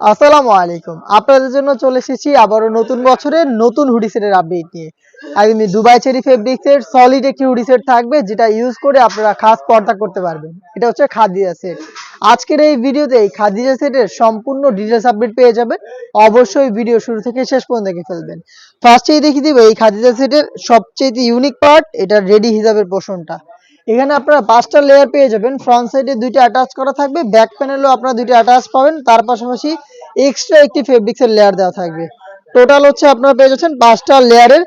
আসসালামু আলাইকুম। আপনাদের জন্য চলে এসেছি আবারও নতুন বছরের নতুন হুডি সেটের আপডেট নিয়ে। একদমই দুবাই চেরি ফেব্রিক্সের সলিড একটি হুডি সেট থাকবে, যেটা ইউজ করে আপনারা খাস পর্দা করতে পারবেন। এটা হচ্ছে খাদিজা সেট আজকের এই ভিডিওতে এই খাদিজা সেটের সম্পূর্ণ ডিটেলস আপডেট পেয়ে যাবেন। অবশ্যই ভিডিও শুরু থেকে শেষ পর্যন্ত দেখে ফেলবেন। ফার্স্টেই দেখিয়ে দিব, এই খাদিজা সেটের সবচেয়ে ইউনিক পার্ট এটা রেডি হিসাবের পোষণটা। এখানে আপনারা পাঁচটা লেয়ার পেয়ে যাবেন। ফ্রন্ট সাইডে দুইটা অ্যাটাচ করা থাকবে ব্যাক প্যানেলও আপনারা দুইটা অ্যাটাচ পাবেন। তার পাশাপাশি এক্সট্রা একটি ফেব্রিক্সের লেয়ার দেওয়া থাকবে। টোটাল হচ্ছে আপনারা পেয়ে যাচ্ছেন পাঁচটা লেয়ারের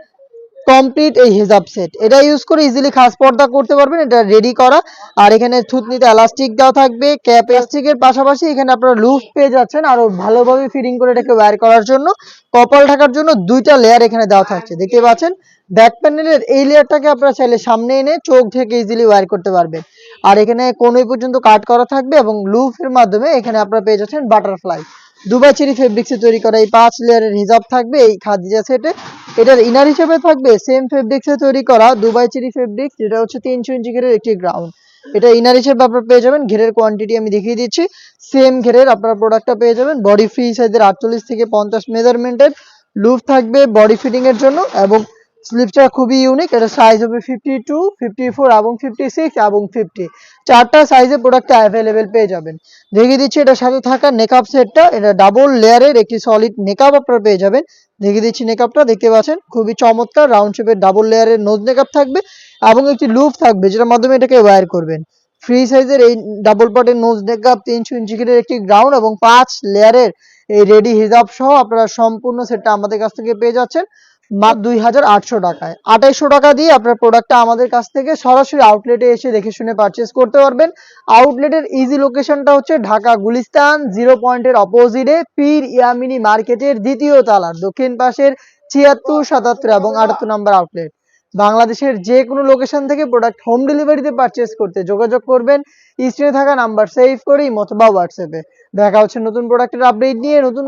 কমপ্লিট এই হিজাব সেট এটা ইউজ করে ইজিলি খাস পর্দা করতে পারবেন, এটা রেডি করা। আর এখানে থুতনিতে এলাস্টিক দেওয়া থাকবে ক্যাপ এলাস্টিকের পাশাপাশি এখানে আপনারা লুজ পেয়ে যাচ্ছেন, আরও ভালোভাবে ফিটিং করে এটাকে ওয়্যার করার জন্য। কপাল ঢাকার জন্য দুইটা লেয়ার এখানে দেওয়া থাকছে, দেখতে পাচ্ছেন? ব্যাক প্যানেলের এই লেয়ারটাকে আপনারা চাইলে সামনে এনে চোখ থেকে ইজিলি ওয়্যার করতে পারবেন। আর এখানে কোনোই পর্যন্ত কাট করা থাকবে এবং লুফের মাধ্যমে এখানে আপনারা পেয়ে যাচ্ছেন বাটারফ্লাই দুবাই চেরি ফেব্রিক্সে তৈরি করা এই পাঁচ লেয়ারের হিজাব থাকবে এই খাদিজা সেটে এটার ইনার হিসেবে থাকবে সেম ফেব্রিক্স এ তৈরি করা দুবাই চেরি ফেব্রিক্স যেটা হচ্ছে তিনশো ইঞ্চি ঘেরের একটি গ্রাউন্ড এটা ইনার হিসেবে আপনারা পেয়ে যাবেন, ঘেরের কোয়ান্টিটি আমি দেখিয়ে দিচ্ছি। সেম ঘেরের আপনারা প্রোডাক্টটা পেয়ে যাবেন বডি ফ্রি সাইজের আটচল্লিশ থেকে পঞ্চাশ মেজারমেন্টের লুপ থাকবে বডি ফিটিং এর জন্য এবং স্লিপটা খুবই ইউনিক এটা সাইজ হবে ফিফটি টু ফিফটি ফোর এবং ফিফটি সিক্স এবং ফিফটি চারটা সাইজে প্রোডাক্টটা অ্যাভেলেবেল পেয়ে যাবেন। দেখিয়ে দিচ্ছি এটার সাথে থাকা নেকআপ সেটটা এটা ডাবল লেয়ারের একটি সলিড নেকআপ আপনারা পেয়ে যাবেন। দেখিয়ে দিচ্ছি নেকআপটা দেখতে পাচ্ছেন? খুবই চমৎকার রাউন্ড শেপের ডাবল লেয়ারের নোজ নেকআপ থাকবে এবং একটি লুপ থাকবে, যেটার মাধ্যমে এটাকে ওয়্যার করবেন। ফ্রি সাইজের এই ডাবল পার্টের নোজ নেকআপ তিনশো ইঞ্চি ঘিরের একটি গ্রাউন্ড এবং পাঁচ লেয়ারের এই রেডি হিজাব সহ আপনারা সম্পূর্ণ সেটটা আমাদের কাছ থেকে পেয়ে যাচ্ছেন। মাত্র দুই হাজার আটশো টাকায়। আঠাইশশো টাকা দিয়ে আপনার প্রোডাক্টটা আমাদের কাছ থেকে সরাসরি আউটলেটে এসে দেখে শুনে পারচেস করতে পারবেন। আউটলেটের ইজি লোকেশনটা হচ্ছে ঢাকা গুলিস্তান জিরো পয়েন্টের অপোজিটে পীর ইয়ামিনী মার্কেটের দ্বিতীয় তালার দক্ষিণ পাশের ছিয়াত্তর, সাতাত্তর এবং আটাত্তর নম্বর আউটলেট বাংলাদেশের যে কোনো লোকেশন থেকে প্রোডাক্ট হোম ডেলিভারিতে পারচেস করতে যোগাযোগ করবেন। স্ক্রিনে থাকা নাম্বার সেভ করেই অথবা হোয়াটসঅ্যাপে দেখা হচ্ছে নতুন প্রোডাক্টের আপডেট নিয়ে, নতুন